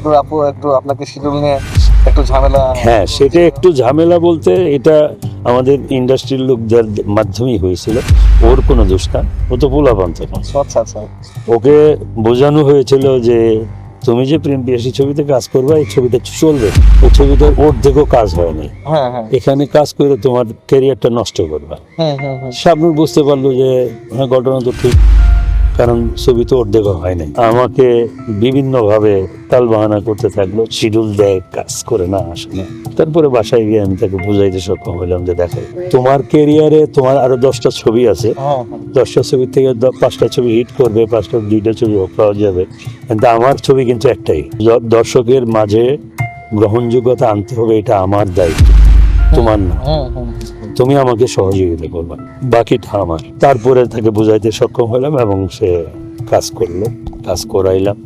আপনার আপু একটু আপনাকে শিডিউল নিয়ে একটু ঝামেলা হ্যাঁ সেটা একটু ঝামেলা বলতে এটা আমাদের ইন্ডাস্ট্রির লোকদের মাধ্যমেই হয়েছিল। ওর কোনো দোষ না। ও তো পোলাপান্ত আচ্ছা আচ্ছা ওকে বোঝানো হয়েছিল যে তুমি যে প্রেম পিয়াসী ছবিতে কাজ করবে এই ছবিটা চলবে। ওই ছবিটার ওর দেখেও কাজ হয়নি হ্যাঁ হ্যাঁ। এখানে কাজ করে তোমার ক্যারিয়ারটা নষ্ট করবে। হুম হুম বুঝতে পারল যে হ্যাঁ ঘটনা তো ঠিক। কারণ ছবি তো দেখা হয় নাই। আমাকে বিভিন্নভাবে তাল বাহানা করতে থাকল শিডিউল দেয় কাজ করে না আসে না। তারপরে বাসায় গিয়ে আমি তাকে বুঝাইতে সক্ষম হলাম যে দেখো তোমার কেরিয়ারে তোমার আরও দশটা ছবি আছে। হ্যাঁ। দশটা ছবি থেকে পাঁচটা ছবি হিট করবে পাঁচটা দুইটা ছবি পাওয়া যাবে। কিন্তু আমার ছবি কিন্তু একটাই। দর্শকের মাঝে গ্রহণযোগ্যতা আনতে হবে এটা আমার দায়িত্ব। তোমার না। হ্যাঁ, হ্যাঁ, হ্যাঁ। তুমি আমাকে সহযোগিতা করবা। বাকিটা আমার। তারপরে তাকে বোঝাইতে সক্ষম হলাম এবং সে কাজ করল। কাজ করাইলাম।